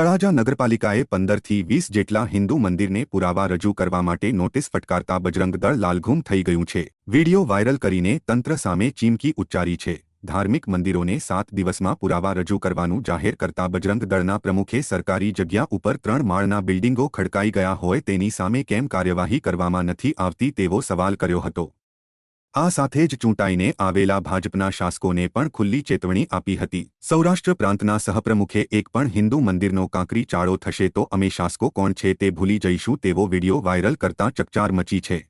તળાજા નગરપાલિકાએ પંદરથી વીસ જેટલા હિન્દુ મંદિરને પુરાવા રજૂ કરવા માટે નોટિસ ફટકારતા બજરંગ દળ લાલઘુમ થઈ ગયું છે. વિડિયો વાયરલ કરીને તંત્ર સામે ચીમકી ઉચ્ચારી છે. ધાર્મિક મંદિરોને સાત દિવસમાં પુરાવા રજૂ કરવાનું જાહેર કરતા બજરંગ દળના પ્રમુખે સરકારી જગ્યા ઉપર ત્રણ માળના બિલ્ડિંગો ખડકાઈ ગયા હોય તેની સામે કેમ કાર્યવાહી કરવામાં નથી આવતી તેવો સવાલ કર્યો હતો. આ સાથે જ ચૂંટાઈને આવેલા ભાજપના શાસકોને પણ ખુલ્લી ચેતવણી આપી હતી. સૌરાષ્ટ્ર પ્રાંતના સહપ્રમુખે એક પણ હિન્દુ મંદિરનો કાંકરી ચાળો થશે તો અમે શાસકો કોણ છે તે ભૂલી જઈશું તેવો વીડિયો વાયરલ કરતા ચકચાર મચી છે.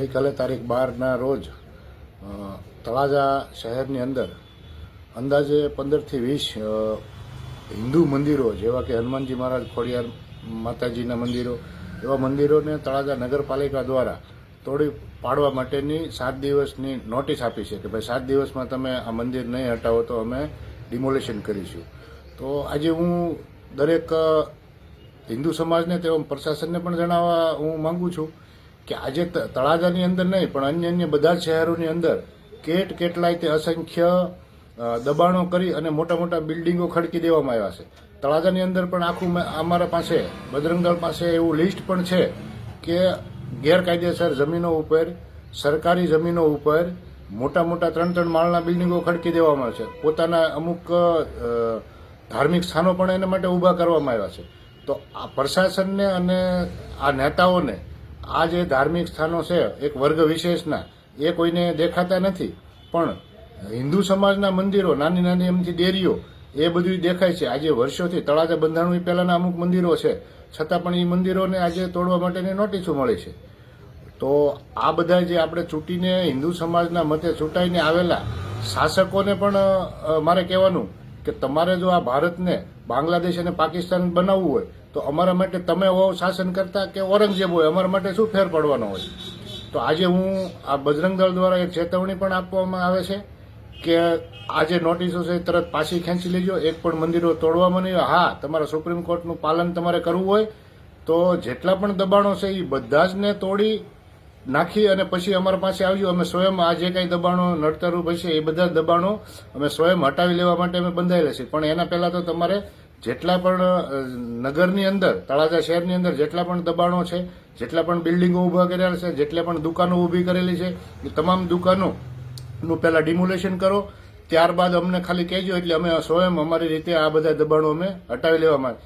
ગઈકાલે તારીખ બારના રોજ તળાજા શહેરની અંદર અંદાજે પંદરથી વીસ હિન્દુ મંદિરો, જેવા કે હનુમાનજી મહારાજ ખોડિયાર માતાજીના મંદિરો, એવા મંદિરોને તળાજા નગરપાલિકા દ્વારા તોડી પાડવા માટેની સાત દિવસની નોટિસ આપી છે કે ભાઈ સાત દિવસમાં તમે આ મંદિર નહીં હટાવો તો અમે ડિમોલેશન કરીશું. તો આજે હું દરેક હિન્દુ સમાજને તેમ પ્રશાસનને પણ જણાવવા હું માગું છું. કે આજે તળાજાની અંદર નહીં, પણ અન્ય અન્ય બધા શહેરોની અંદર કેટ કેટલાય તે અસંખ્ય દબાણો કરી અને મોટા મોટા બિલ્ડિંગો ખડકી દેવામાં આવ્યા છે. તળાજાની અંદર પણ આખું અમારા પાસે, બજરંગદળ પાસે એવું લિસ્ટ પણ છે કે ગેરકાયદેસર જમીનો ઉપર, સરકારી જમીનો ઉપર મોટા મોટા ત્રણ ત્રણ માળના બિલ્ડિંગો ખડકી દેવામાં આવે છે. પોતાના અમુક ધાર્મિક સ્થાનો પણ એના માટે ઊભા કરવામાં આવ્યા છે. તો આ પ્રશાસનને અને આ નેતાઓને આ જે ધાર્મિક સ્થાનો છે, એક વર્ગ વિશેષના, એ કોઈને દેખાતા નથી. પણ હિન્દુ સમાજના મંદિરો, નાની નાની એમથી ડેરીઓ, એ બધું દેખાય છે. આજે વર્ષોથી તળાજા બંધાણું પહેલાના અમુક મંદિરો છે. છતાં પણ એ મંદિરોને આજે તોડવા માટેની નોટિસો મળી છે. તો આ બધા જે આપણે ચૂંટીને હિન્દુ સમાજના મતે ચૂંટાઈને આવેલા શાસકોને પણ મારે કહેવાનું કે તમારે જો આ ભારતને બાંગ્લાદેશ અને પાકિસ્તાન બનાવવું હોય, તો અમારા માટે તમે હો શાસન કરતા કે ઔરંગઝેબ હોય, અમારા માટે શું ફેર પડવાનો હોય તો આજે હું આ બજરંગ દળ દ્વારા એક ચેતવણી પણ આપવામાં આવે છે કે આ જે નોટિસો છે, તરત પાછી ખેંચી લેજો, એક પણ મંદિરો તોડવામાં નહીં. હા, તમારા સુપ્રીમ કોર્ટનું પાલન તમારે કરવું હોય, તો જેટલા પણ દબાણો છે એ બધા જ ને તોડી નાખી અને પછી અમારા પાસે આવ્યું. અમે સ્વયં આ જે કાંઈ દબાણો નડતરરૂપ હશે એ બધા દબાણો અમે સ્વયં હટાવી લેવા માટે અમે બંધાયેલા છીએ. પણ એના પહેલાં તો તમારે જેટલા પણ નગરની અંદર, તળાજા શહેરની અંદર જેટલા પણ દબાણો છે, જેટલા પણ બિલ્ડિંગો ઊભા કરેલા છે, જેટલા પણ દુકાનો ઊભી કરેલી છે, એ તમામ દુકાનોનું પહેલા ડિમોલેશન કરો. ત્યારબાદ અમને ખાલી કહેજો એટલે અમે સ્વયં અમારી રીતે આ બધા દબાણો અમે હટાવી લેવામાં